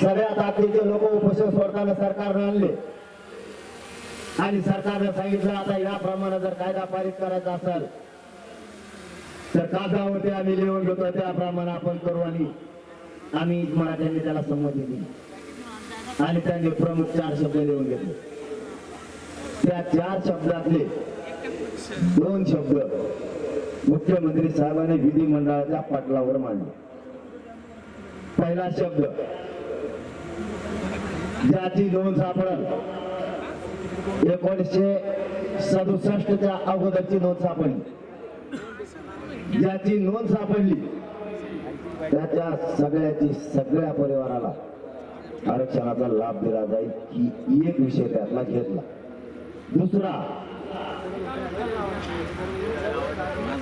सगळ्या ताकदीचे लोक उपोषण सोडताना सरकारनं आणले. आणि सरकारनं सांगितलं आता याप्रमाणे जर कायदा पारित करायचा असेल तर कागदावरती आम्ही लिहून घेतो त्याप्रमाणे आपण करू आणि आम्ही मराठ्यांनी त्याला संमती दिली. आणि त्यांनी प्रमुख चार शब्द लिहून घेतले. त्या चार शब्दातले दोन शब्द मुख्यमंत्री साहेबांनी विधिमंडळाच्या पाटलावर मांडले. पहिला शब्द ज्याची नोंद सापडल. एकोणीसशे सदुसष्टच्या अगोदरची नोंद सापडली. ज्याची नोंद सापडली त्याच्या सगळ्याची सगळ्या परिवाराला आरक्षणाचा लाभ दिला जाईल ही एक विषय त्यातला घेतला. दुसरा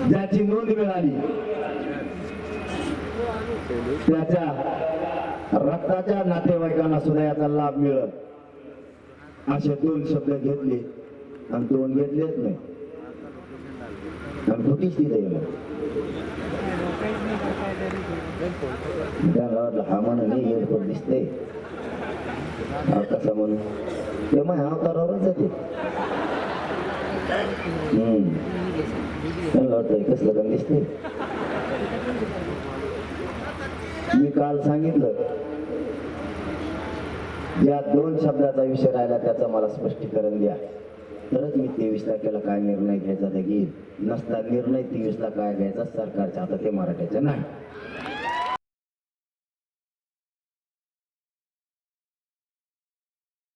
ज्याची नोंद मिळाली त्याच्या रक्ताच्या नातेवाईकांना सुद्धा याचा लाभ मिळत असे दोन शब्द घेतले आणि दोन घेतलेच नाही. आणि कुठेच तिथे गेलं. त्या गावातला हा म्हणून नाही एअरपोर्ट दिसते हा कसा म्हणून ते मग अवतारावरच जाते हम्म. वाटतंय कसलं काम दिसते मी काल सांगितलं या दोन शब्दाचा विषय राहिला त्याचं मला स्पष्टीकरण द्या. तरच मी तेवीस तारखेला काय निर्णय घ्यायचा ते घेईल नसता निर्णय तेवीसला काय घ्यायचा सरकारच्या आता ते मराठ्याचं नाही.